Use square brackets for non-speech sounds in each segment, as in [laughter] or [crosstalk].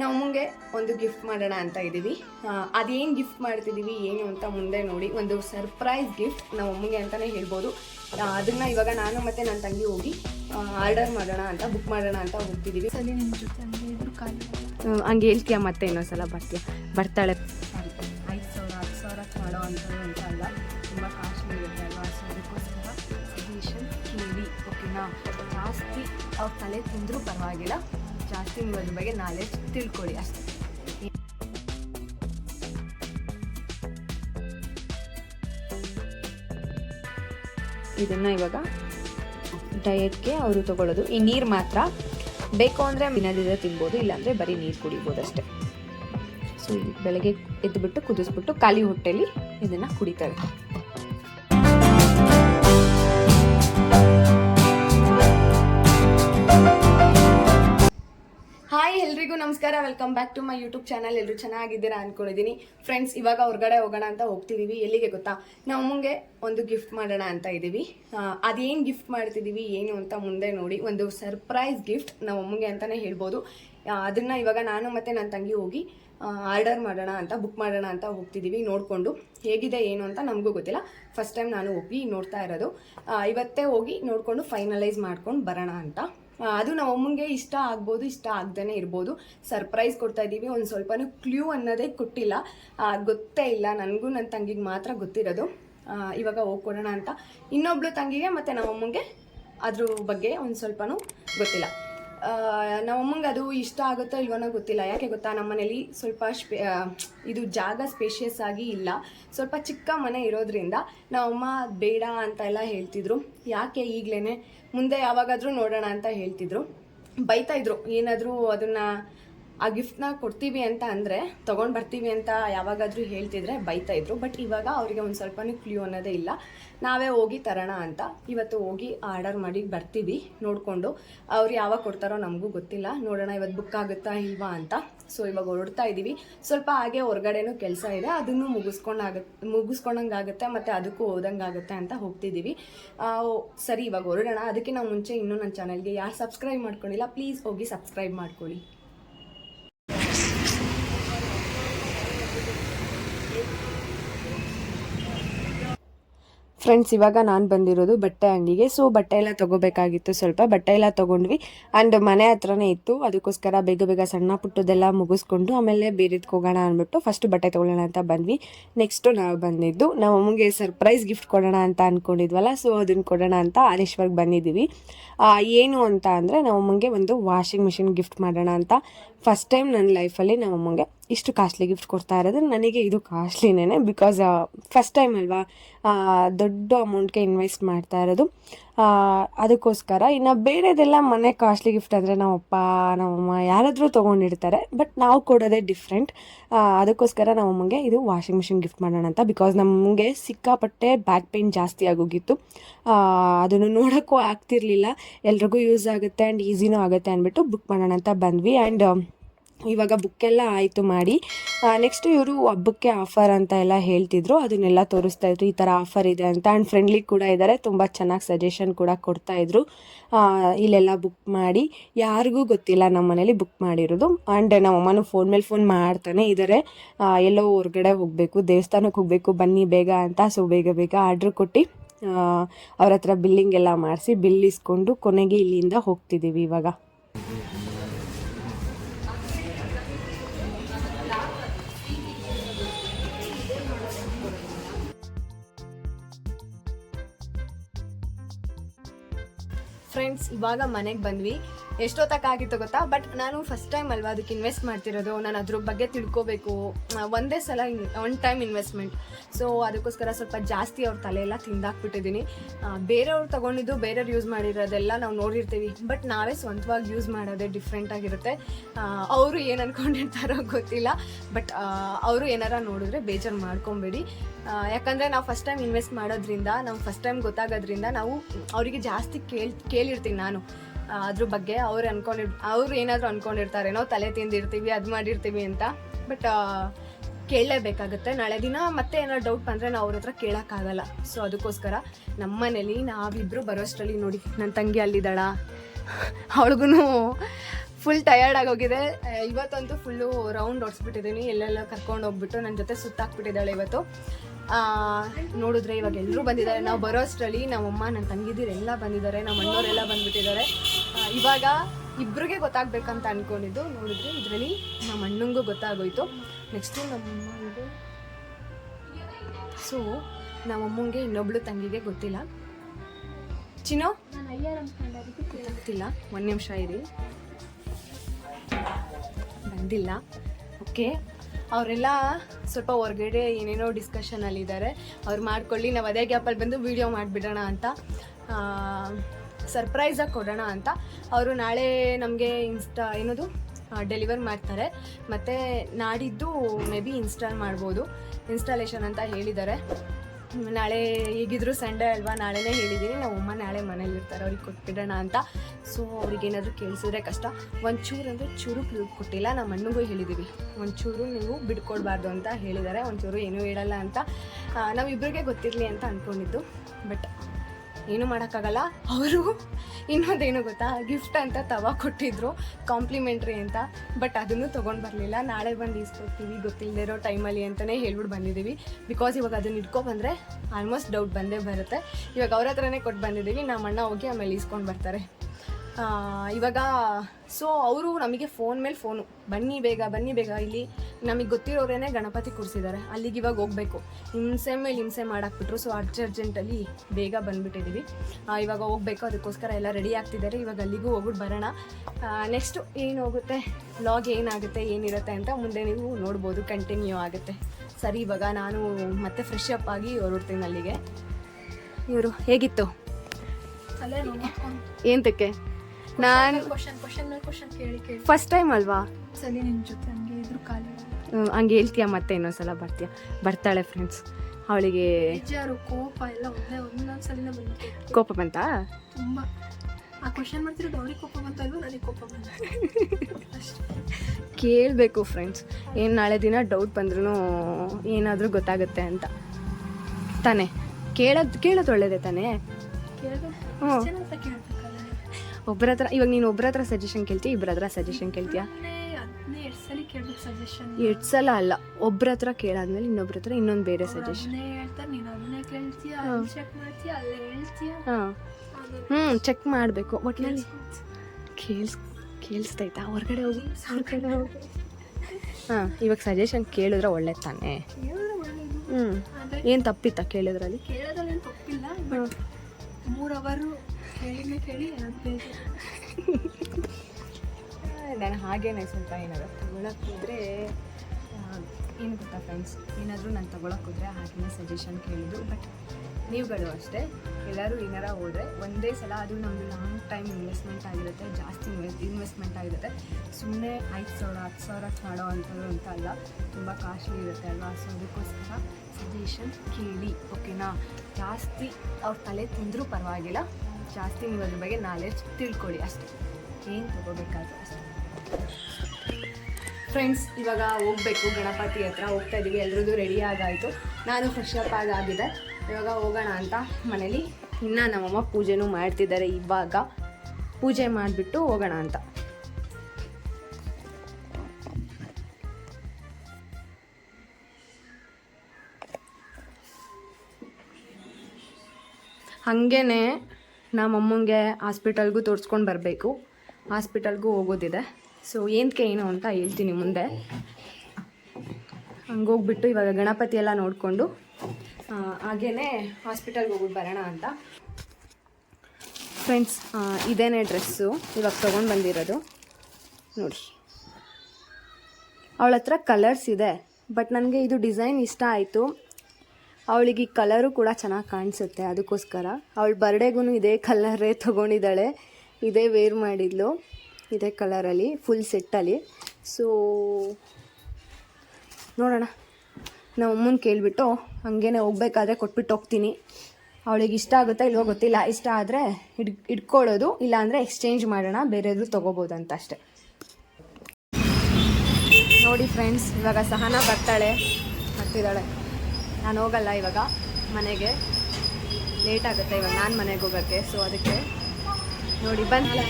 ನಾವು ಮುಂದೆ ಒಂದು ಗಿಫ್ಟ್ ಮಾಡೋಣ ಅಂತ ಇದ್ದೀವಿ. ಅದೇನು ಗಿಫ್ಟ್ ಮಾಡ್ತಿದ್ದೀವಿ ಏನು ಅಂತ ಮುಂದೆ ನೋಡಿ. ಒಂದು ಸರ್ಪ್ರೈಸ್ ಗಿಫ್ಟ್ ನಾವು ಅಮ್ಮಂಗೆ ಅಂತಲೇ ಹೇಳ್ಬೋದು. ಅದನ್ನು ಇವಾಗ ನಾನು ಮತ್ತು ನನ್ನ ತಂಗಿ ಹೋಗಿ ಆರ್ಡರ್ ಮಾಡೋಣ ಅಂತ ಬುಕ್ ಮಾಡೋಣ ಅಂತ ಹೋಗ್ತಿದ್ದೀವಿ. ಸರಿ ನಿಮ್ಮ ಜೊತೆ ಹಂಗೆ ಹೇಳ್ತೀಯ ಮತ್ತೆ ಇನ್ನೊಂದ್ಸಲ ಬರ್ತೀಯ? ಬರ್ತಾಳೆ. ಐದು ಸಾವಿರ ಹತ್ತು ಸಾವಿರ ಮಾಡೋ ಅಂತ ಅಂತ ಅಲ್ಲ. ತುಂಬ ಕಾಸ್ಟ್ಲಿ ಇರುತ್ತೆ ಅಲ್ವಾ? ಸೊ ಅದಕ್ಕೋಸ್ಕರ ಸಜೆಷನ್ ಕೇಳಿ ಓಕೆನಾ ಜಾಸ್ತಿ ಅವ್ರ ತಲೆ ತಿಂದರೂ ಪರವಾಗಿಲ್ಲ. ಜಾಸ್ತಿ ನೀವು ಅದ್ರ ಬಗ್ಗೆ ನಾಲೆಜ್ ತಿಳ್ಕೊಳ್ಳಿ ಅಷ್ಟೇ. ಇದನ್ನ ಇವಾಗ ಡಯಟ್ಗೆ ಅವರು ತಗೊಳ್ಳೋದು. ಈ ನೀರು ಮಾತ್ರ ಬೇಕು ಅಂದರೆ ಮಿನದಿಂದ ತಿನ್ಬೋದು, ಇಲ್ಲಾಂದರೆ ಬರೀ ನೀರು ಕುಡಿಬೋದು ಅಷ್ಟೇ. ಸೊ ಬೆಳಗ್ಗೆ ಎದ್ದುಬಿಟ್ಟು ಕುದಿಸ್ಬಿಟ್ಟು ಖಾಲಿ ಹೊಟ್ಟೆಲಿ ಇದನ್ನು ಕುಡಿತಾರೆ. ಎಲ್ರಿಗೂ ನಮಸ್ಕಾರ. Welcome back to my YouTube channel ಎಲ್ಲರೂ ಚೆನ್ನಾಗಿದ್ದೀರಾ ಅನ್ಕೊಂಡಿದ್ದೀನಿ ಫ್ರೆಂಡ್ಸ್ ಇವಾಗ ಹೊರಗಡೆ ಹೋಗೋಣ ಅಂತ ಹೋಗ್ತಿದ್ದೀವಿ ಎಲ್ಲಿಗೆ ಗೊತ್ತಾ? ನಾವು ಮುಂಗೆ ಒಂದು ಗಿಫ್ಟ್ ಮಾಡೋಣ ಅಂತ ಇದ್ದೀವಿ ಅದೇನು ಗಿಫ್ಟ್ ಮಾಡ್ತಿದ್ದೀವಿ ಏನು ಅಂತ ಮುಂದೆ ನೋಡಿ. ಒಂದು ಸರ್ಪ್ರೈಸ್ ಗಿಫ್ಟ್ ನಾವು ಅಮ್ಮಂಗೆ ಅಂತಲೇ ಹೇಳ್ಬೋದು. ಅದನ್ನ ಇವಾಗ ನಾನು ಮತ್ತು ನನ್ನ ತಂಗಿ ಹೋಗಿ ಆರ್ಡರ್ ಮಾಡೋಣ ಅಂತ, ಬುಕ್ ಮಾಡೋಣ ಅಂತ ಹೋಗ್ತಿದ್ದೀವಿ ನೋಡಿಕೊಂಡು ಹೇಗಿದೆ, ಏನು ಅಂತ ನಮಗೂ ಗೊತ್ತಿಲ್ಲ. ಫಸ್ಟ್ ಟೈಮ್ ನಾನು ಹೋಗಿ ನೋಡ್ತಾ ಇರೋದು. ಇವತ್ತೇ ಹೋಗಿ ನೋಡಿಕೊಂಡು ಫೈನಲೈಸ್ ಮಾಡ್ಕೊಂಡು ಬರೋಣ ಅಂತ. ಅದು ನಮ್ಮ ಅಮ್ಮಂಗೆ ಇಷ್ಟ ಆಗ್ಬೋದು, ಇಷ್ಟ ಆಗ್ದೇ ಇರ್ಬೋದು. ಸರ್ಪ್ರೈಸ್ ಕೊಡ್ತಾ ಇದ್ದೀವಿ. ಒಂದು ಸ್ವಲ್ಪನೂ ಕ್ಲ್ಯೂ ಅನ್ನೋದೇ ಕೊಟ್ಟಿಲ್ಲ. ಗೊತ್ತೇ ಇಲ್ಲ. ನನಗೂ ನನ್ನ ತಂಗಿಗೆ ಮಾತ್ರ ಗೊತ್ತಿರೋದು. ಇವಾಗ ಹೋಗ್ಕೊಡೋಣ ಅಂತ. ಇನ್ನೊಬ್ಳು ತಂಗಿಗೆ ಮತ್ತು ನಮ್ಮಮ್ಮಗೆ ಅದ್ರ ಬಗ್ಗೆ ಒಂದು ಸ್ವಲ್ಪನೂ ಗೊತ್ತಿಲ್ಲ. ಆ, ನಮ್ಮ ಅಮ್ಮಂಗೆ ಅದು ಇಷ್ಟ ಆಗುತ್ತೋ ಇಲ್ವನೋ ಗೊತ್ತಿಲ್ಲ. ಯಾಕೆ ಗೊತ್ತಾ? ನಮ್ಮ ಮನೇಲಿ ಸ್ವಲ್ಪ ಇದು ಜಾಗ ಸ್ಪೇಷಿಯಸ್ ಆಗಿ ಇಲ್ಲ. ಸ್ವಲ್ಪ ಚಿಕ್ಕ ಮನೆ ಇರೋದ್ರಿಂದ ನಮ್ಮಮ್ಮ ಬೇಡ ಅಂತ ಎಲ್ಲ ಹೇಳ್ತಿದ್ರು. ಯಾಕೆ ಈಗಲೇ ಮುಂದೆ ಯಾವಾಗಾದರೂ ನೋಡೋಣ ಅಂತ ಹೇಳ್ತಿದ್ರು. ಬೈತಾ ಇದ್ರು. ಏನಾದರೂ ಅದನ್ನ ಆ ಗಿಫ್ಟ್ನ ಕೊಡ್ತೀವಿ ಅಂತ ಅಂದರೆ ತೊಗೊಂಡು ಬರ್ತೀವಿ ಅಂತ ಯಾವಾಗಾದರೂ ಹೇಳ್ತಿದ್ರೆ ಬೈತಾ ಇದ್ರು. ಬಟ್ ಇವಾಗ ಅವರಿಗೆ ಒಂದು ಸ್ವಲ್ಪನೂ ಕ್ಲೂ ಅನ್ನೋದೇ ಇಲ್ಲ. ನಾವೇ ಹೋಗಿ ತರೋಣ ಅಂತ ಇವತ್ತು ಹೋಗಿ ಆರ್ಡರ್ ಮಾಡಿ ಬರ್ತೀವಿ ನೋಡಿಕೊಂಡು. ಅವ್ರು ಯಾವಾಗ ಕೊಡ್ತಾರೋ ನಮಗೂ ಗೊತ್ತಿಲ್ಲ. ನೋಡೋಣ ಇವತ್ತು ಬುಕ್ ಆಗುತ್ತಾ ಇಲ್ವಾ ಅಂತ. ಸೊ ಇವಾಗ ಹೊರಡ್ತಾ ಇದ್ದೀವಿ ಸ್ವಲ್ಪ ಹಾಗೆ ಹೊರಗಡೆನೂ ಕೆಲಸ ಇದೆ. ಅದನ್ನು ಮುಗಿಸ್ಕೊಂಡಾಗುತ್ತೆ ಮುಗಿಸ್ಕೊಂಡಂಗಾಗುತ್ತೆ ಮತ್ತು ಅದಕ್ಕೂ ಹೋದಂಗಾಗುತ್ತೆ ಅಂತ ಹೋಗ್ತಿದ್ದೀವಿ ಸರಿ ಇವಾಗ ಹೊರಡೋಣ. ಅದಕ್ಕೆ ನಾವು ಮುಂಚೆ ಇನ್ನೂ ನನ್ನ ಚಾನಲ್ಗೆ ಯಾರು ಸಬ್ಸ್ಕ್ರೈಬ್ ಮಾಡ್ಕೊಂಡಿಲ್ಲ ಪ್ಲೀಸ್ ಹೋಗಿ ಸಬ್ಸ್ಕ್ರೈಬ್ ಮಾಡ್ಕೊಳ್ಳಿ. ಫ್ರೆಂಡ್ಸ್ ಇವಾಗ ನಾನು ಬಂದಿರೋದು ಬಟ್ಟೆ ಅಂಗಡಿಗೆ. ಸೊ ಬಟ್ಟೆ ಎಲ್ಲ ತಗೋಬೇಕಾಗಿತ್ತು ಸ್ವಲ್ಪ. ಬಟ್ಟೆ ಎಲ್ಲ ತೊಗೊಂಡ್ವಿ. ಆ್ಯಂಡ್ ಮನೆ ಹತ್ರನೇ ಇತ್ತು. ಅದಕ್ಕೋಸ್ಕರ ಬೇಗ ಬೇಗ ಸಣ್ಣ ಪುಟ್ಟದೆಲ್ಲ ಮುಗಿಸ್ಕೊಂಡು ಆಮೇಲೆ ಬೇರೆದಕ್ಕೆ ಹೋಗೋಣ ಅಂದ್ಬಿಟ್ಟು ಫಸ್ಟ್ ಬಟ್ಟೆ ತೊಗೊಳ್ಳೋಣ ಅಂತ ಬಂದ್ವಿ. ನೆಕ್ಸ್ಟು ನಾವು ಬಂದಿದ್ದು, ನಾವು ಅಮ್ಮಗೆ ಸರ್ಪ್ರೈಸ್ ಗಿಫ್ಟ್ ಕೊಡೋಣ ಅಂತ ಅಂದ್ಕೊಂಡಿದ್ವಲ್ಲ ಸೊ ಅದನ್ನು ಕೊಡೋಣ ಅಂತ ಆನೇಶ್ವರ್ಗೆ ಬಂದಿದ್ದೀವಿ. ಏನು ಅಂತ ಅಂದರೆ ನಾವು ಅಮ್ಮಂಗೆ ಒಂದು ವಾಷಿಂಗ್ ಮಿಷಿನ್ ಗಿಫ್ಟ್ ಮಾಡೋಣ ಅಂತ ಫಸ್ಟ್ ಟೈಮ್ ನನ್ನ ಲೈಫಲ್ಲಿ ನಮ್ಮ ಅಮ್ಮಂಗೆ ಇಷ್ಟು ಕಾಸ್ಟ್ಲಿ ಗಿಫ್ಟ್ ಕೊಡ್ತಾ ಇರೋದು. ನನಗೆ ಇದು ಕಾಸ್ಟ್ಲಿನೇ ಬಿಕಾಸ್ ಫಸ್ಟ್ ಟೈಮ್ ಅಲ್ವಾ ದೊಡ್ಡ ಅಮೌಂಟ್ಗೆ ಇನ್ವೆಸ್ಟ್ ಮಾಡ್ತಾ ಇರೋದು. ಅದಕ್ಕೋಸ್ಕರ ಇನ್ನು ಬೇರೆದೆಲ್ಲ ಮನೆ ಕಾಸ್ಟ್ಲಿ ಗಿಫ್ಟ್ ಅಂದರೆ ನಮ್ಮಪ್ಪ ನಮ್ಮಮ್ಮ ಯಾರಾದರೂ ತೊಗೊಂಡಿರ್ತಾರೆ ಬಟ್ ನಾವು ಕೊಡೋದೇ ಡಿಫ್ರೆಂಟ್ ಅದಕ್ಕೋಸ್ಕರ ನಮ್ಮಮ್ಮಗೆ ಇದು ವಾಷಿಂಗ್ ಮಿಷಿನ್ ಗಿಫ್ಟ್ ಮಾಡೋಣ ಅಂತ ಬಿಕಾಸ್ ನಮಗೆ ಸಿಕ್ಕಾಪಟ್ಟೆ ಬ್ಯಾಕ್ ಪೇನ್ ಜಾಸ್ತಿ ಆಗೋಗಿತ್ತು. ಅದನ್ನು ನೋಡೋಕ್ಕೂ ಆಗ್ತಿರ್ಲಿಲ್ಲ. ಎಲ್ರಿಗೂ ಯೂಸ್ ಆಗುತ್ತೆ ಆ್ಯಂಡ್ ಈಸಿನೂ ಆಗುತ್ತೆ ಅಂದ್ಬಿಟ್ಟು ಬುಕ್ ಮಾಡೋಣ ಅಂತ ಬಂದ್ವಿ. ಆ್ಯಂಡ್ ಇವಾಗ ಬುಕ್ಕೆಲ್ಲ ಆಯಿತು ಮಾಡಿ ನೆಕ್ಸ್ಟ್ ಇವರು ಹಬ್ಬಕ್ಕೆ ಆಫರ್ ಅಂತ ಎಲ್ಲ ಹೇಳ್ತಿದ್ರು ಅದನ್ನೆಲ್ಲ ತೋರಿಸ್ತಾ ಇದ್ರು ಈ ಥರ ಆಫರ್ ಇದೆ ಅಂತ. ಆ್ಯಂಡ್ ಫ್ರೆಂಡ್ಲಿ ಕೂಡ ಇದ್ದಾರೆ ತುಂಬ ಚೆನ್ನಾಗಿ ಸಜೆಷನ್ ಕೂಡ ಕೊಡ್ತಾ ಇದ್ರು. ಆ, ಇಲ್ಲೆಲ್ಲ ಬುಕ್ ಮಾಡಿ ಯಾರಿಗೂ ಗೊತ್ತಿಲ್ಲ ನಮ್ಮ ಮನೇಲಿ ಬುಕ್ ಮಾಡಿರೋದು. ಆ್ಯಂಡ್ ನಮ್ಮಮ್ಮನೂ ಫೋನ್ ಮೇಲೆ ಫೋನ್ ಮಾಡ್ತಾನೆ ಇದ್ದಾರೆ ಎಲ್ಲೋ ಹೊರಗಡೆ ಹೋಗಬೇಕು ದೇವಸ್ಥಾನಕ್ಕೆ ಹೋಗಬೇಕು ಬನ್ನಿ ಬೇಗ ಅಂತ. ಸೊ ಬೇಗ ಬೇಗ ಆರ್ಡ್ರ್ ಕೊಟ್ಟು ಅವ್ರ ಹತ್ರ ಬಿಲ್ಲಿಂಗ್ ಎಲ್ಲ ಮಾಡಿಸಿ ಬಿಲ್ ಇಸ್ಕೊಂಡು ಕೊನೆಗೆ ಇಲ್ಲಿಂದ ಹೋಗ್ತಿದ್ದೀವಿ ಇವಾಗ. ಫ್ರೆಂಡ್ಸ್ ಇವಾಗ ಮನೆಗೆ ಬಂದ್ವಿ. ಎಷ್ಟೊತ್ತಕ್ಕಾಗಿತ್ತು ಗೊತ್ತಾ? ಬಟ್ ನಾನು ಫಸ್ಟ್ ಟೈಮ್ ಅಲ್ವಾ ಅದಕ್ಕೆ ಇನ್ವೆಸ್ಟ್ ಮಾಡ್ತಿರೋದು? ನಾನು ಅದ್ರ ಬಗ್ಗೆ ತಿಳ್ಕೊಬೇಕು. ಒಂದೇ ಸಲ ಒನ್ ಟೈಮ್ ಇನ್ವೆಸ್ಟ್ಮೆಂಟ್ ಸೊ ಅದಕ್ಕೋಸ್ಕರ ಸ್ವಲ್ಪ ಜಾಸ್ತಿ ಅವ್ರ ತಲೆ ಎಲ್ಲ ತಿಂದಾಕ್ಬಿಟ್ಟಿದ್ದೀನಿ ಬೇರೆಯವ್ರು ತಗೊಂಡಿದ್ದು ಬೇರೆಯವ್ರು ಯೂಸ್ ಮಾಡಿರೋದೆಲ್ಲ ನಾವು ನೋಡಿರ್ತೀವಿ. ಬಟ್ ನಾವೇ ಸ್ವಂತವಾಗಿ ಯೂಸ್ ಮಾಡೋದೇ ಡಿಫ್ರೆಂಟ್ ಆಗಿರುತ್ತೆ. ಅವರು ಏನು ಅನ್ಕೊಂಡಿರ್ತಾರೋ ಗೊತ್ತಿಲ್ಲ. ಬಟ್ ಅವರು ಏನಾರ ನೋಡಿದ್ರೆ ಬೇಜಾರು ಮಾಡ್ಕೊಬೇಡಿ. ಯಾಕಂದ್ರೆ ನಾವು ಫಸ್ಟ್ ಟೈಮ್ ಇನ್ವೆಸ್ಟ್ ಮಾಡೋದ್ರಿಂದ ನಾವು ಫಸ್ಟ್ ಟೈಮ್ ಗೊತ್ತಾಗೋದ್ರಿಂದ ನಾವು ಅವರಿಗೆ ಜಾಸ್ತಿ ಕೇಳಿ ಕೇಳಿರ್ತೀನಿ ನಾನು. ಅದ್ರ ಬಗ್ಗೆ ಅವ್ರು ಅನ್ಕೊಂಡಿರ್, ಅವ್ರು ಏನಾದರೂ ಅನ್ಕೊಂಡಿರ್ತಾರೆ, ನಾವು ತಲೆ ತಿಂದಿರ್ತೀವಿ, ಅದು ಮಾಡಿರ್ತೀವಿ ಅಂತ. ಬಟ್ ಕೇಳಲೇಬೇಕಾಗುತ್ತೆ. ನಾಳೆ ದಿನ ಮತ್ತೆ ಏನಾದ್ರು ಡೌಟ್ ಬಂದರೆ ನಾವು ಅವ್ರ ಹತ್ರ ಕೇಳೋಕ್ಕಾಗಲ್ಲ. ಸೊ ಅದಕ್ಕೋಸ್ಕರ ನಮ್ಮ ಮನೇಲಿ ನಾವಿಬ್ಬರು ಬರೋಷ್ಟರಲ್ಲಿ ನೋಡಿ ನನ್ನ ತಂಗಿ ಅಲ್ಲಿದ್ದಾಳ. ಅವಳಿಗೂ ಫುಲ್ ಟಯರ್ಡ್ ಆಗೋಗಿದೆ. ಇವತ್ತಂತೂ ಫುಲ್ಲು ರೌಂಡ್ ಹೊಡ್ಸ್ಬಿಟ್ಟಿದ್ದೀನಿ ಎಲ್ಲೆಲ್ಲ ಕರ್ಕೊಂಡು ಹೋಗ್ಬಿಟ್ಟು ನನ್ನ ಜೊತೆ ಸುತ್ತಾಕ್ಬಿಟ್ಟಿದ್ದಾಳೆ ಇವತ್ತು. ನೋಡಿದ್ರೆ ಇವಾಗ ಎಲ್ಲರೂ ಬಂದಿದ್ದಾರೆ. ನಾವು ಬರೋ ಅಷ್ಟರಲ್ಲಿ ನಮ್ಮಮ್ಮ ನನ್ನ ತಂಗಿದಿರು ಎಲ್ಲ ಬಂದಿದ್ದಾರೆ. ನಮ್ಮ ಅಣ್ಣವರೆಲ್ಲ ಬಂದ್ಬಿಟ್ಟಿದ್ದಾರೆ. ಇವಾಗ ಇಬ್ಬರಿಗೆ ಗೊತ್ತಾಗಬೇಕಂತ ಅನ್ಕೊಂಡಿದ್ದು. ನೋಡಿದ್ರೆ ಇದರಲ್ಲಿ ನಮ್ಮ ಅಣ್ಣಂಗೂ ಗೊತ್ತಾಗೋಯ್ತು. ನೆಕ್ಸ್ಟು ನಮ್ಮಮ್ಮ ಸೊ ನಮ್ಮಮ್ಮಂಗೆ ಇನ್ನೊಬ್ಳು ತಂಗಿಗೆ ಗೊತ್ತಿಲ್ಲ. ಚಿನೋ ಗೊತ್ತಿಲ್ಲ ಒಂದು ನಿಮಿಷ ಇರಿ. ಬಂದಿಲ್ಲ. ಓಕೆ ಅವರೆಲ್ಲ ಸ್ವಲ್ಪ ಹೊರಗಡೆ ಏನೇನೋ ಡಿಸ್ಕಷನಲ್ಲಿದ್ದಾರೆ ಅವ್ರು ಮಾಡ್ಕೊಳ್ಳಿ, ನಾವು ಅದೇ ಗ್ಯಾಪಲ್ಲಿ ಬಂದು ವಿಡಿಯೋ ಮಾಡಿಬಿಡೋಣ ಅಂತ. ಸರ್ಪ್ರೈಸಾಗಿ ಕೊಡೋಣ ಅಂತ. ಅವರು ನಾಳೆ ನಮಗೆ ಇನ್ಸ್ಟಾ ಏನದು? ಡೆಲಿವರ್ ಮಾಡ್ತಾರೆ. ಮತ್ತು ನಾಡಿದ್ದು ಮೇ ಬಿ ಇನ್ಸ್ಟಾಲ್ ಮಾಡ್ಬೋದು. ಇನ್ಸ್ಟಾಲೇಷನ್ ಅಂತ ಹೇಳಿದ್ದಾರೆ. ನಾಳೆ ಈಗಿದ್ರು ಸಂಡೇ ಅಲ್ವಾ, ನಾಳೆನೇ ಹೇಳಿದ್ದೀನಿ ನಮ್ಮ ಅಮ್ಮ ನಾಳೆ ಮನೇಲಿ ಇರ್ತಾರೆ, ಅವ್ರಿಗೆ ಕೊಟ್ಬಿಡೋಣ ಅಂತ. ಸೊ ಅವ್ರಿಗೇನಾದರೂ ಕೇಳಿಸಿದ್ರೆ ಕಷ್ಟ. ಒಂಚೂರು ಅಂದರೆ ಚೂರು ಕೊಟ್ಟಿಲ್ಲ, ನಮ್ಮ ಅಣ್ಣಗೂ ಹೇಳಿದ್ದೀವಿ ಒಂಚೂರು ನೀವು ಬಿಡ್ಕೊಡ್ಬಾರ್ದು ಅಂತ ಹೇಳಿದ್ದಾರೆ. ಒಂಚೂರು ಏನೂ ಹೇಳಲ್ಲ ಅಂತ. ನಾವಿಬ್ಬರಿಗೆ ಗೊತ್ತಿರಲಿ ಅಂತ ಅಂದ್ಕೊಂಡಿದ್ದು ಬಟ್ ಏನು ಮಾಡೋಕ್ಕಾಗಲ್ಲ. ಅವರು ಇನ್ನೊಂದೇನು ಗೊತ್ತಾ? ಗಿಫ್ಟ್ ಅಂತ ತವಾ ಕೊಟ್ಟಿದ್ರು ಕಾಂಪ್ಲಿಮೆಂಟ್ರಿ ಅಂತ. ಬಟ್ ಅದನ್ನು ತೊಗೊಂಡು ಬರಲಿಲ್ಲ. ನಾಳೆ ಬಂದು ಇಸ್ಕೊಡ್ತೀವಿ ಗೊತ್ತಿಲ್ಲದೆ ಇರೋ ಟೈಮಲ್ಲಿ ಅಂತಲೇ ಹೇಳ್ಬಿಟ್ಟು ಬಂದಿದ್ದೀವಿ. ಬಿಕಾಸ್ ಇವಾಗ ಅದನ್ನ ಇಟ್ಕೊ ಬಂದರೆ ಆಲ್ಮೋಸ್ಟ್ ಡೌಟ್ ಬಂದೇ ಬರುತ್ತೆ. ಇವಾಗ ಅವ್ರ ಹತ್ರನೇ ಕೊಟ್ಟು ಬಂದಿದ್ದೀವಿ. ನಮ್ಮ ಅಣ್ಣ ಹೋಗಿ ಆಮೇಲೆ ಇಸ್ಕೊಂಡು ಬರ್ತಾರೆ. ಇವಾಗ ಸೊ ಅವರು ನಮಗೆ ಫೋನ್ ಮೇಲೆ ಫೋನು ಬನ್ನಿ ಬೇಗ ಬನ್ನಿ ಬೇಗ. ಇಲ್ಲಿ ನಮಗೆ ಗೊತ್ತಿರೋರೇನೆ ಗಣಪತಿ ಕೂರಿಸಿದ್ದಾರೆ ಅಲ್ಲಿಗೆ ಇವಾಗ ಹೋಗಬೇಕು. ಹಿಂಸೆ ಮೇಲೆ ಹಿಂಸೆ ಮಾಡಾಕ್ಬಿಟ್ರು. ಸೊ ಅರ್ಜ್ ಅರ್ಜೆಂಟಲ್ಲಿ ಬೇಗ ಬಂದುಬಿಟ್ಟಿದ್ದೀವಿ ಇವಾಗ ಹೋಗ್ಬೇಕು. ಅದಕ್ಕೋಸ್ಕರ ಎಲ್ಲ ರೆಡಿ ಆಗ್ತಿದ್ದಾರೆ. ಇವಾಗ ಅಲ್ಲಿಗೂ ಹೋಗ್ಬಿಟ್ಟು ಬರೋಣ. ನೆಕ್ಸ್ಟು ಏನು ಹೋಗುತ್ತೆ? ಲಾಗ್ ಏನಾಗುತ್ತೆ? ಏನಿರುತ್ತೆ ಅಂತ ಮುಂದೆ ನೀವು ನೋಡ್ಬೋದು. ಕಂಟಿನ್ಯೂ ಆಗುತ್ತೆ. ಸರಿ ಇವಾಗ ನಾನು ಮತ್ತೆ ಫ್ರೆಶ್ ಅಪ್ ಆಗಿ ಹೊರಡ್ತೀನಿ ಅಲ್ಲಿಗೆ. ಇವರು ಹೇಗಿತ್ತು? ಏಂತಕ್ಕೆ ನಾನು ಕ್ವಶನ್ ಕ್ವಶನ್ ಮೇಲೆ ಕ್ವಶನ್ ಕೇಳಿ ಕೇಳಿ. ಫಸ್ಟ್ ಟೈಮ್ ಅಲ್ವಾ? ಸರಿ ನಿನ್ನ ಜೊತೆ ಹಂಗೆ ಇದ್ರು ಖಾಲಿ ಹ್ಮ್, ಹಂಗೆ ಹೇಳ್ತೀಯ ಮತ್ತೆ ಇನ್ನೊಂದ್ಸಲ ಬರ್ತೀಯ? ಬರ್ತಾಳೆ ಫ್ರೆಂಡ್ಸ್ ಅವಳಿಗೆ ಬೇಜಾರು ಕೋಪ ಎಲ್ಲ ಒಂದೇ ಒಂದೊಂದು ಸಲಿನ ಬಂದಿತ್ತು ಕೋಪ ಬಂತ? ತುಂಬ. ಆ ಕ್ವಶನ್ ಮಾಡ್ತಿರೋದು ಅವ್ರಿಗೆ ಕೋಪ ಬಂತಲ್ವ ನನಗೆ ಕೋಪ ಬಂತ? ಅಷ್ಟೇ. ಕೇಳಬೇಕು ಫ್ರೆಂಡ್ಸ್ ಏನು ನಾಳೆ ದಿನ ಡೌಟ್ ಬಂದ್ರೂ ಏನಾದರೂ ಗೊತ್ತಾಗುತ್ತೆ ಅಂತ. ತಾನೇ ಕೇಳೋದು ಕೇಳೋದು ಒಳ್ಳೇದೇ ತಾನೇ? ಕೇಳಿದ್ರೆ ಹತ್ರ ಕೇಳ್ಬೇಕಲ್ಲ ಒಬ್ಬರ ಹತ್ರ ಇವಾಗ ನೀನು ಒಬ್ಬರ ಹತ್ರ ಸಜೆಷನ್ ಕೇಳ್ತೀಯ ಇಬ್ಬರ ಹತ್ರ ಸಜೆಷನ್ ಕೇಳ್ತೀಯ? ಎರಡು ಸಲ ಕೇಳ್ಬೇಕು ಸಜೆಷನ್ ಎರಡು ಸಲ ಅಲ್ಲ ಒಬ್ಬರ ಹತ್ರ ಕೇಳಾದ್ಮೇಲೆ ಇನ್ನೊಬ್ರ ಹತ್ರ ಇನ್ನೊಂದು ಬೇರೆ ಸಜೆಷನ್ ಅದನ್ನೇ ನೀನು ಅದನ್ನೇ ಕೇಳ್ತೀಯ ಹ್ಮ್. ಅಲ್ಲಿ ಚೆಕ್ ಮಾಡ್ತೀಯ ಅಲ್ಲೇ ಹೇಳ್ತೀಯ? ಹಾಂ. ಹ್ಞೂ ಚೆಕ್ ಮಾಡಬೇಕು. ಒಟ್ಟಿನಲ್ಲಿ. ಕೇಳಿಸ್ ಕೇಳಿಸ್ತೈತಾ ಹೊರಗಡೆ ಹೋಗಿ ಹೊರಗಡೆ ಹೋಗಿ. ಹಾಂ ಇವಾಗ ಸಜೆಷನ್ ಕೇಳಿದ್ರೆ ಒಳ್ಳೆ ತಾನೇ? ಹ್ಞೂ ಏನು ತಪ್ಪಿತ್ತ ಕೇಳಿದ್ರಲ್ಲಿ? ಕೇಳೋದ್ರಲ್ಲಿ ತಪ್ಪಿಲ್ಲ ಬಟ್ ಮೂರು ಅವರು ನಾನು ಹಾಗೇನೆ ಸ್ವಲ್ಪ ಏನಾದ್ರು ತಗೊಳಕ್ಕೆ ಏನು ಗೊತ್ತಾ ಫ್ರೆಂಡ್ಸ್ ಏನಾದರೂ ನಾನು ತಗೊಳಕ್ಕೋದ್ರೆ ಹಾಗೆಯೇ ಸಜೆಷನ್ ಕೇಳಿದ್ದು ಬಟ್ ನೀವುಗಳು ಅಷ್ಟೇ. ಎಲ್ಲರೂ ಏನಾರ ಹೋದರೆ ಒಂದೇ ಸಲ, ಅದು ನಮ್ಮದು ಲಾಂಗ್ ಟೈಮ್ ಇನ್ವೆಸ್ಟ್ಮೆಂಟ್ ಆಗಿರುತ್ತೆ, ಜಾಸ್ತಿ ಇನ್ವೆಸ್ಟ್ಮೆಂಟ್ ಆಗಿರುತ್ತೆ. ಸುಮ್ಮನೆ ಐದು ಸಾವಿರ, ಹತ್ತು ಸಾವಿರ ಮಾಡೋ ಅಂಥದ್ದು ಅಂತ ಅಲ್ಲ, ತುಂಬ ಕಾಸ್ಟ್ಲಿ ಇರುತ್ತೆ ಅಲ್ವಾ? ಸೊ ಅದಕ್ಕೋಸ್ಕರ ಸಜೆಷನ್ ಕೇಳಿ ಓಕೆನಾ ಜಾಸ್ತಿ ಅವ್ರ ತಲೆ ತಿಂದರೂ ಪರವಾಗಿಲ್ಲ. ಜಾಸ್ತಿ ನೀವು ಅದ್ರ ಬಗ್ಗೆ ನಾಲೆಡ್ಜ್ ತಿಳ್ಕೊಳ್ಳಿ ಅಷ್ಟೇ. ಏನು ತಗೋಬೇಕಾದ್ರೂ ಅಷ್ಟೇ. ಫ್ರೆಂಡ್ಸ್ ಇವಾಗ ಹೋಗ್ಬೇಕು. ಗಣಪತಿ ಹತ್ರ ಹೋಗ್ತಾ ಇದ್ದೀವಿ ಎಲ್ರದ್ದು ರೆಡಿ ಆಗಾಯಿತು. ನಾನು ಫ್ರೆಶ್ ಅಪ್ ಆಗಿದೆ ಇವಾಗ ಹೋಗೋಣ ಅಂತ ಮನೇಲಿ. ಇನ್ನು ನಮ್ಮಮ್ಮ ಪೂಜೆನೂ ಮಾಡ್ತಿದ್ದಾರೆ ಇವಾಗ. ಪೂಜೆ ಮಾಡಿಬಿಟ್ಟು ಹೋಗೋಣ ಅಂತ. ಹಾಗೇನೆ ನಮ್ಮಮ್ಮಂಗೆ ಹಾಸ್ಪಿಟಲ್ಗೂ ತೋರಿಸ್ಕೊಂಡು ಬರಬೇಕು. ಹಾಸ್ಪಿಟಲ್ಗೂ ಹೋಗೋದಿದೆ. ಸೊ ಏನಕ್ಕೆ ಏನು ಅಂತ ಹೇಳ್ತೀನಿ ಮುಂದೆ. ಹಂಗೋಗ್ಬಿಟ್ಟು ಇವಾಗ ಗಣಪತಿ ಎಲ್ಲ ನೋಡಿಕೊಂಡು ಹಾಗೇ ಹಾಸ್ಪಿಟಲ್ಗೆ ಹೋಗ್ಬಿಟ್ಟು ಬರೋಣ ಅಂತ. ಫ್ರೆಂಡ್ಸ್ ಇದೇನೆ ಡ್ರೆಸ್ಸು. ಇವಾಗ ತೊಗೊಂಡು ಬಂದಿರೋದು. ನೋಡಿ ಅವಳ ಹತ್ರ ಕಲರ್ಸ್ ಇದೆ ಬಟ್ ನನಗೆ ಇದು ಡಿಸೈನ್ ಇಷ್ಟ ಆಯಿತು. ಅವಳಿಗೆ ಕಲರು ಕೂಡ ಚೆನ್ನಾಗಿ ಕಾಣಿಸುತ್ತೆ ಅದಕ್ಕೋಸ್ಕರ. ಅವಳ ಬರ್ಡೇಗೂ ಇದೇ ಕಲರೇ ತೊಗೊಂಡಿದ್ದಾಳೆ. ಇದೇ ವೇರ್ ಮಾಡಿದ್ಲು, ಇದೇ ಕಲರಲ್ಲಿ ಫುಲ್ ಸೆಟ್ಟಲ್ಲಿ ಸೊ ನೋಡೋಣ. ನಾವು ಅಮ್ಮನ ಕೇಳಿಬಿಟ್ಟು, ಹಂಗೇನೆ ಹೋಗ್ಬೇಕಾದ್ರೆ ಕೊಟ್ಬಿಟ್ಟು ಹೋಗ್ತೀನಿ. ಅವಳಿಗೆ ಇಷ್ಟ ಆಗುತ್ತಾ ಇಲ್ವೋ ಗೊತ್ತಿಲ್ಲ. ಇಷ್ಟ ಆದರೆ ಇಡ್ ಇಟ್ಕೊಳ್ಳೋದು ಇಲ್ಲಾಂದರೆ ಎಕ್ಸ್ಚೇಂಜ್ ಮಾಡೋಣ. ಬೇರೆದ್ರು ತೊಗೋಬೋದು ಅಂತ ಅಷ್ಟೆ. ನೋಡಿ ಫ್ರೆಂಡ್ಸ್ ಇವಾಗ ಸಹನ ಬರ್ತಾಳೆ, ಬರ್ತಿದ್ದಾಳೆ. ನಾನು ಹೋಗಲ್ಲ ಇವಾಗ ಮನೆಗೆ. ಲೇಟ್ ಆಗುತ್ತೆ ಇವಾಗ ನಾನು ಮನೆಗೆ ಹೋಗೋಕ್ಕೆ ಸೊ ಅದಕ್ಕೆ ನೋಡಿ ಬಂದು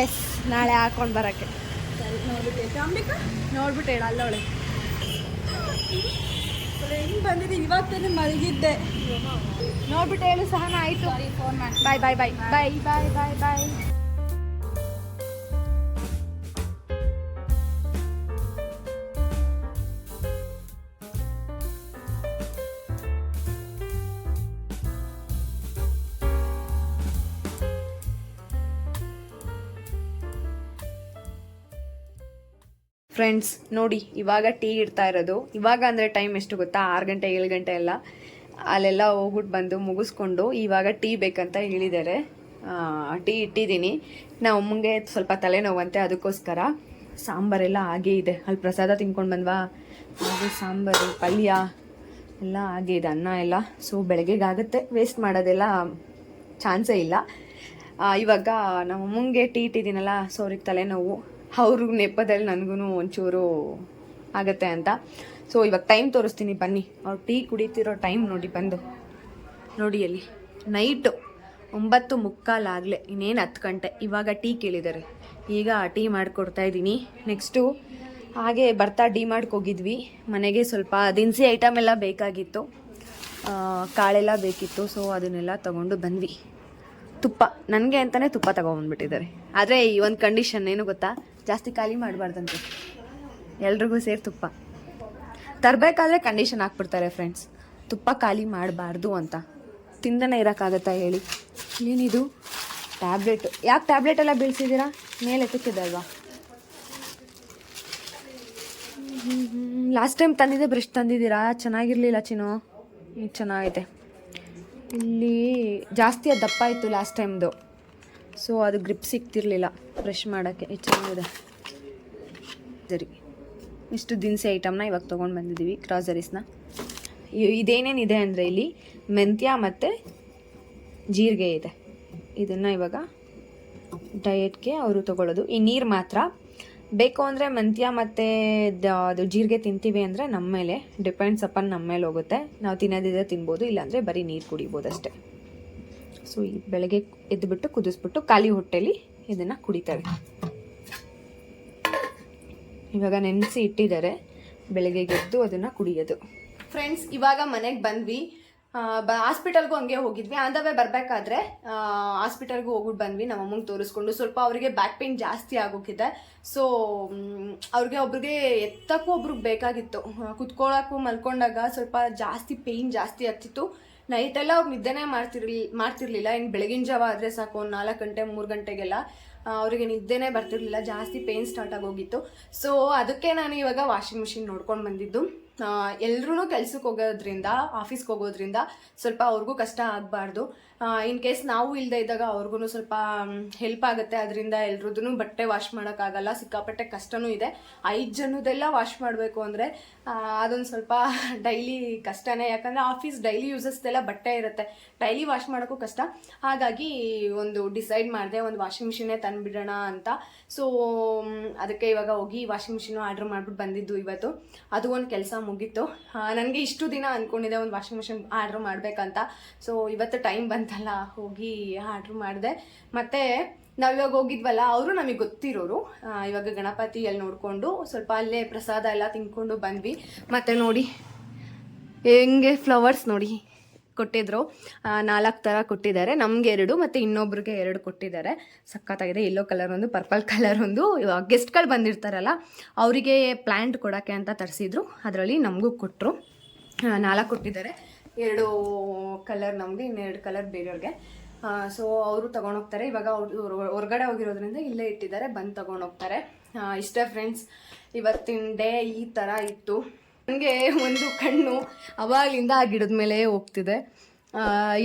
ಎಸ್ ನಾಳೆ ಹಾಕೊಂಡು ಬರೋಕ್ಕೆ. ಸರಿ ನೋಡ್ಬಿಟ್ಟು ಅಂಬಿಕಾ? ನೋಡ್ಬಿಟ್ಟು ಹೇಳ ಅಲ್ಲವಳೆ ಹೆಂಗೆ ಬಂದಿದೆ? ಇವಾಗ ತಾನೇ ಮಲಗಿದ್ದೆ. ನೋಡ್ಬಿಟ್ಟು ಹೇಳು ಸಹನ ಆಯಿತು. ಬಾಯ್ ಬಾಯ್ ಬಾಯ್ ಬಾಯ್ ಬಾಯ್ ಬಾಯ್ ಬಾಯ್ ಫ್ರೆಂಡ್ಸ್ ನೋಡಿ, ಇವಾಗ ಟೀ ಇಡ್ತಾ ಇರೋದು. ಇವಾಗ ಅಂದರೆ ಟೈಮ್ ಎಷ್ಟು ಗೊತ್ತಾ? ಆರು ಗಂಟೆ, ಏಳು ಗಂಟೆ ಎಲ್ಲ ಅಲ್ಲೆಲ್ಲ ಹೋಗ್ಬಿಟ್ಟು ಬಂದು ಮುಗಿಸ್ಕೊಂಡು ಇವಾಗ ಟೀ ಬೇಕಂತ ಹೇಳಿದ್ದಾರೆ. ಟೀ ಇಟ್ಟಿದ್ದೀನಿ. ನಾವು ಅಮ್ಮಂಗೆ ಸ್ವಲ್ಪ ತಲೆನೋವಂತೆ ಅದಕ್ಕೋಸ್ಕರ ಸಾಂಬಾರೆಲ್ಲ ಹಾಗೇ ಇದೆ. ಅಲ್ಲಿ ಪ್ರಸಾದ ತಿನ್ಕೊಂಡು ಬಂದ್ವಾ? ಹಾಗೆ ಸಾಂಬಾರು, ಪಲ್ಯ ಎಲ್ಲ ಹಾಗೆ ಇದೆ, ಅನ್ನ ಎಲ್ಲ. ಸೊ ಬೆಳಗ್ಗೆಗಾಗುತ್ತೆ. ವೇಸ್ಟ್ ಮಾಡೋದೆಲ್ಲ ಚಾನ್ಸೇ ಇಲ್ಲ. ಇವಾಗ ನಮ್ಮ ಅಮ್ಮಂಗೆ ಟೀ ಇಟ್ಟಿದ್ದೀನಲ್ಲ ಸೊ ಅವ್ರಿಗೆ ತಲೆನೋವು. ಅವ್ರ ನೆಪದಲ್ಲಿ ನನಗೂ ಒಂಚೂರು ಆಗತ್ತೆ ಅಂತ. ಸೊ ಇವಾಗ ಟೈಮ್ ತೋರಿಸ್ತೀನಿ ಬನ್ನಿ. ಅವ್ರು ಟೀ ಕುಡಿತಿರೋ ಟೈಮ್ ನೋಡಿ ಬಂದು. ನೋಡಿ ಅಲ್ಲಿ ನೈಟು ಒಂಬತ್ತು ಮುಕ್ಕಾಲಾಗಲೇ ಇನ್ನೇನು ಹತ್ತು ಗಂಟೆ. ಇವಾಗ ಟೀ ಕೇಳಿದ್ದಾರೆ ಈಗ ಟೀ ಮಾಡಿಕೊಡ್ತಾ ಇದ್ದೀನಿ. ನೆಕ್ಸ್ಟು ಹಾಗೆ ಬರ್ತಾ ಡಿ ಮಾಡ್ಕೋಗಿದ್ವಿ ಮನೆಗೆ ಸ್ವಲ್ಪ ದಿನಸಿ ಐಟಮ್ ಎಲ್ಲ ಬೇಕಾಗಿತ್ತು. ಆ, ಕಾಳೆಲ್ಲ ಬೇಕಿತ್ತು. ಸೊ ಅದನ್ನೆಲ್ಲ ತೊಗೊಂಡು ಬಂದ್ವಿ. ತುಪ್ಪ. ನನಗೆ ಅಂತಲೇ ತುಪ್ಪ ತಗೊಂಬಂದ್ಬಿಟ್ಟಿದ್ದಾರೆ ಆದರೆ ಈ ಒಂದು ಕಂಡೀಷನ್ ಏನು ಗೊತ್ತಾ? ಜಾಸ್ತಿ ಖಾಲಿ ಮಾಡಬಾರ್ದಂತೆ. ಎಲ್ರಿಗೂ ಸೇರಿ ತುಪ್ಪ. ತರಬೇಕಾದ್ರೆ ಕಂಡೀಷನ್ ಹಾಕ್ಬಿಡ್ತಾರೆ ಫ್ರೆಂಡ್ಸ್ ತುಪ್ಪ ಖಾಲಿ ಮಾಡಬಾರ್ದು ಅಂತ. ತಿಂದನೇ ಇರೋಕ್ಕಾಗತ್ತಾ ಹೇಳಿ. ಏನಿದು? ಟ್ಯಾಬ್ಲೆಟ್ ಯಾಕೆ ಟ್ಯಾಬ್ಲೆಟ್ ಎಲ್ಲ ಬೀಳ್ಸಿದ್ದೀರಾ ಮೇಲೆ ಎತ್ತಕ್ಕಿದೆ ಅಲ್ವಾ? ಲಾಸ್ಟ್ ಟೈಮ್ ತಂದಿದ್ದೆ ಬ್ರಷ್ ತಂದಿದ್ದೀರಾ? ಚೆನ್ನಾಗಿರಲಿಲ್ಲ ಚಿನ್ನು. ಚೆನ್ನಾಗೈತೆ. ಇಲ್ಲಿ ಜಾಸ್ತಿ ಅದು ದಪ್ಪ ಇತ್ತು ಲಾಸ್ಟ್ ಟೈಮ್ದು ಸೊ ಅದು ಗ್ರಿಪ್ ಸಿಗ್ತಿರ್ಲಿಲ್ಲ ಬ್ರಷ್ ಮಾಡೋಕ್ಕೆ. ಚೆನ್ನಾಗಿದೆ. ಸರಿ. ಇಷ್ಟು ದಿನಸಿ ಐಟಮ್ನ ಇವಾಗ ತೊಗೊಂಡು ಬಂದಿದ್ದೀವಿ ಕ್ರಾಸರೀಸ್ನ ಇದೇನೇನಿದೆ ಅಂದರೆ ಇಲ್ಲಿ ಮೆಂತ್ಯ ಮತ್ತು ಜೀರಿಗೆ ಇದೆ. ಇದನ್ನು ಇವಾಗ ಡಯೆಟ್ಗೆ ಅವರು ತೊಗೊಳ್ಳೋದು. ಈ ನೀರು ಮಾತ್ರ. ಬೇಕು ಅಂದರೆ ಮೆಂತ್ಯ ಮತ್ತು ಅದು ಜೀರಿಗೆ ತಿಂತೀವಿ ಅಂದರೆ ನಮ್ಮ ಮೇಲೆ. ಡಿಪೆಂಡ್ಸ್ ಅಪನ್ ನಮ್ಮ ಮೇಲೆ ಹೋಗುತ್ತೆ. ನಾವು ತಿನ್ನೋದಿದ್ರೆ ತಿನ್ಬೋದು, ಇಲ್ಲಾಂದರೆ ಬರೀ ನೀರು ಕುಡಿಬೋದು ಅಷ್ಟೇ. ಸೊ ಈ ಬೆಳಗ್ಗೆ ಎದ್ದುಬಿಟ್ಟು ಕುದಿಸ್ಬಿಟ್ಟು ಖಾಲಿ ಹೊಟ್ಟೆಲಿ ಇದನ್ನು ಕುಡಿತಾರೆ. ಇವಾಗ ನೆನೆಸಿ ಇಟ್ಟಿದ್ದಾರೆ, ಬೆಳಗ್ಗೆ ಗೆದ್ದು ಅದನ್ನು ಕುಡಿಯೋದು. ಫ್ರೆಂಡ್ಸ್ ಇವಾಗ ಮನೆಗೆ ಬಂದ್ವಿ. ಬ ಹಾಸ್ಪಿಟಲ್ಗೂ ಹಂಗೆ ಹೋಗಿದ್ವಿ. ಆನ್ ದ ವೇ ಬರಬೇಕಾದ್ರೆ ಹಾಸ್ಪಿಟಲ್ಗೂ ಹೋಗ್ಬಿಟ್ಟು ಬಂದ್ವಿ, ನಮ್ಮ ಅಮ್ಮಂಗೆ ತೋರಿಸ್ಕೊಂಡು. ಸ್ವಲ್ಪ ಅವರಿಗೆ ಬ್ಯಾಕ್ ಪೇನ್ ಜಾಸ್ತಿ ಆಗೋಗಿದೆ. ಸೊ ಅವ್ರಿಗೆ ಒಬ್ರಿಗೆ ಎತ್ತಕ್ಕೂ ಒಬ್ರಿಗೆ ಬೇಕಾಗಿತ್ತು. ಕುತ್ಕೊಳ್ಳೋಕ್ಕೂ ಮಲ್ಕೊಂಡಾಗ ಸ್ವಲ್ಪ ಜಾಸ್ತಿ ಪೇಯ್ನ್ ಜಾಸ್ತಿ ಆಗ್ತಿತ್ತು ನೈಟೆಲ್ಲ ಅವ್ರು ನಿದ್ದೆನೇ ಮಾಡ್ತಿರ್ಲಿ, ಮಾಡ್ತಿರ್ಲಿಲ್ಲ. ಇನ್ನು ಬೆಳಗಿನ ಜಾವ ಆದರೆ ಸಾಕು, ಒಂದು ನಾಲ್ಕು ಗಂಟೆ, ಮೂರು ಗಂಟೆಗೆಲ್ಲ ಅವರಿಗೆ ನಿದ್ದೆನೇ ಬರ್ತಿರ್ಲಿಲ್ಲ. ಜಾಸ್ತಿ ಪೇನ್ ಸ್ಟಾರ್ಟ್ ಆಗೋಗಿತ್ತು. ಸೊ ಅದಕ್ಕೆ ನಾನು ಇವಾಗ ವಾಷಿಂಗ್ ಮಿಷಿನ್ ನೋಡ್ಕೊಂಡು ಬಂದಿದ್ದು. ಎಲ್ಲರೂ ಕೆಲ್ಸಕ್ಕೆ ಹೋಗೋದ್ರಿಂದ ಆಫೀಸ್ಗೆ ಹೋಗೋದ್ರಿಂದ ಸ್ವಲ್ಪ ಅವ್ರಿಗೂ ಕಷ್ಟ ಆಗಬಾರ್ದು. ಇನ್ ಕೇಸ್ ನಾವು ಇಲ್ಲದೆ ಇದ್ದಾಗ ಅವ್ರಿಗೂ ಸ್ವಲ್ಪ ಹೆಲ್ಪ್ ಆಗುತ್ತೆ. ಅದರಿಂದ ಎಲ್ರದ್ದು ಬಟ್ಟೆ ವಾಶ್ ಮಾಡೋಕ್ಕಾಗಲ್ಲ. ಸಿಕ್ಕಾಪಟ್ಟೆ ಕಷ್ಟನೂ ಇದೆ. ಐದು ಜನದೆಲ್ಲ ವಾಶ್ ಮಾಡಬೇಕು ಅಂದರೆ ಅದೊಂದು ಸ್ವಲ್ಪ [laughs] ಡೈಲಿ ಕಷ್ಟನೇ. ಯಾಕಂದರೆ ಆಫೀಸ್ ಡೈಲಿ ಯೂಸಸ್ದೆಲ್ಲ ಬಟ್ಟೆ ಇರುತ್ತೆ. ಡೈಲಿ ವಾಶ್ ಮಾಡೋಕ್ಕೂ ಕಷ್ಟ. ಹಾಗಾಗಿ ಒಂದು ಡಿಸೈಡ್ ಮಾಡಿದೆ, ಒಂದು ವಾಷಿಂಗ್ ಮಿಷಿನೇ ತಂದುಬಿಡೋಣ ಅಂತ. ಸೊ ಅದಕ್ಕೆ ಇವಾಗ ಹೋಗಿ ವಾಷಿಂಗ್ ಮಿಷಿನು ಆರ್ಡ್ರ್ ಮಾಡಿಬಿಟ್ಟು ಬಂದಿದ್ದು ಇವತ್ತು. ಅದು ಒಂದು ಕೆಲಸ ಮುಗೀತು. ನನಗೆ ಇಷ್ಟು ದಿನ ಅಂದ್ಕೊಂಡಿದ್ದೆ ಒಂದು ವಾಷಿಂಗ್ ಮಿಷಿನ್ ಆರ್ಡ್ರ್ ಮಾಡಬೇಕಂತ. ಸೊ ಇವತ್ತು ಟೈಮ್ ಬಂತಲ್ಲ, ಹೋಗಿ ಆರ್ಡ್ರ್ ಮಾಡಿದೆ. ಮತ್ತು ನಾವು ಇವಾಗ ಹೋಗಿದ್ವಲ್ಲ, ಅವರು ನಮಗೆ ಗೊತ್ತಿರೋರು. ಇವಾಗ ಗಣಪತಿ ಅಲ್ಲಿ ನೋಡಿಕೊಂಡು, ಸ್ವಲ್ಪ ಅಲ್ಲೇ ಪ್ರಸಾದ ಎಲ್ಲ ತಿನ್ಕೊಂಡು ಬಂದ್ವಿ. ಮತ್ತು ನೋಡಿ, ಹೆಂಗೆ ಫ್ಲವರ್ಸ್ ನೋಡಿ. ಕೊಟ್ಟಿದ್ರು. ನಾಲ್ಕು ಥರ ಕೊಟ್ಟಿದ್ದಾರೆ. ನಮಗೆ ಎರಡು ಮತ್ತು ಇನ್ನೊಬ್ರಿಗೆ ಎರಡು ಕೊಟ್ಟಿದ್ದಾರೆ. ಸಖತ್ತಾಗಿದೆ. ಯೆಲ್ಲೋ ಕಲರ್ ಒಂದು ಪರ್ಪಲ್ ಕಲರ್ ಒಂದು. ಗೆಸ್ಟ್ಗಳು ಬಂದಿರ್ತಾರಲ್ಲ, ಅವರಿಗೆ ಪ್ಲ್ಯಾಂಟ್ ಕೊಡೋಕ್ಕೆ ಅಂತ ತರಿಸಿದ್ರು. ಅದರಲ್ಲಿ ನಮಗೂ ಕೊಟ್ಟರು ನಾಲ್ಕು ಕೊಟ್ಟಿದ್ದಾರೆ. ಎರಡು ಕಲರ್ ನಮಗೆ ಇನ್ನೆರಡು ಕಲರ್ ಬೇರೆಯವ್ರಿಗೆ. ಸೊ ಅವರು ತೊಗೊಂಡೋಗ್ತಾರೆ. ಇವಾಗ ಅವ್ರು ಹೊರಗಡೆ ಹೋಗಿರೋದ್ರಿಂದ ಇಲ್ಲೇ ಇಟ್ಟಿದ್ದಾರೆ. ಬಂದು ತೊಗೊಂಡೋಗ್ತಾರೆ. ಇಷ್ಟೇ ಫ್ರೆಂಡ್ಸ್ ಇವತ್ತಿನ ಡೇ ಈ ಥರ ಇತ್ತು. ನನಗೆ ಒಂದು ಕಣ್ಣು ಅವಾಗಲಿಂದ ಆ ಗಿಡದ ಮೇಲೆ ಹೋಗ್ತಿದೆ.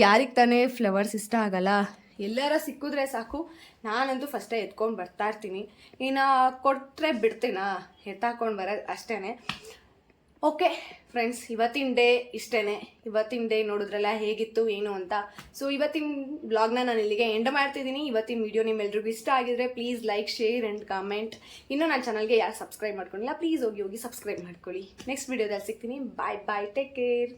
ಯಾರಿಗೆ ತಾನೇ ಫ್ಲವರ್ಸ್ ಇಷ್ಟ ಆಗಲ್ಲ? ಎಲ್ಲಾರ ಸಿಕ್ಕಿದ್ರೆ ಸಾಕು. ನಾನಂತೂ ಫಸ್ಟೇ ಎತ್ಕೊಂಡು ಬರ್ತಾ ಇರ್ತೀನಿ. ಇನ್ನು ಕೊಟ್ಟರೆ ಬಿಡ್ತೀನಾ? ಎತ್ತಾಕೊಂಡು ಬರೋದು ಅಷ್ಟೇ ಓಕೆ ಫ್ರೆಂಡ್ಸ್ ಇವತ್ತಿನ ಡೇ ಇಷ್ಟೇ ಇವತ್ತಿನ ಡೇ ನೋಡಿದ್ರಲ್ಲ ಹೇಗಿತ್ತು, ಏನು ಅಂತ. ಸೊ ಇವತ್ತಿನ ಬ್ಲಾಗ್ನ ನಾನು ಇಲ್ಲಿಗೆ ಎಂಡ್ ಮಾಡ್ತಿದ್ದೀನಿ. ಇವತ್ತಿನ ವಿಡಿಯೋ ನಿಮ್ಮೆಲ್ರಿಗೂ ಇಷ್ಟ ಆಗಿದ್ರೆ please like share and comment ಇನ್ನೂ ನನ್ನ ಚಾನಲ್ಗೆ ಯಾರು ಸಬ್ಸ್ಕ್ರೈಬ್ ಮಾಡ್ಕೊಂಡಿಲ್ಲ ಪ್ಲೀಸ್ ಹೋಗಿ ಹೋಗಿ ಸಬ್ಸ್ಕ್ರೈಬ್ ಮಾಡ್ಕೊಳ್ಳಿ. ನೆಕ್ಸ್ಟ್ ವಿಡಿಯೋದಲ್ಲಿ ಸಿಗ್ತೀನಿ. ಬಾಯ್ ಬಾಯ್ ಟೇಕ್ ಕೇರ್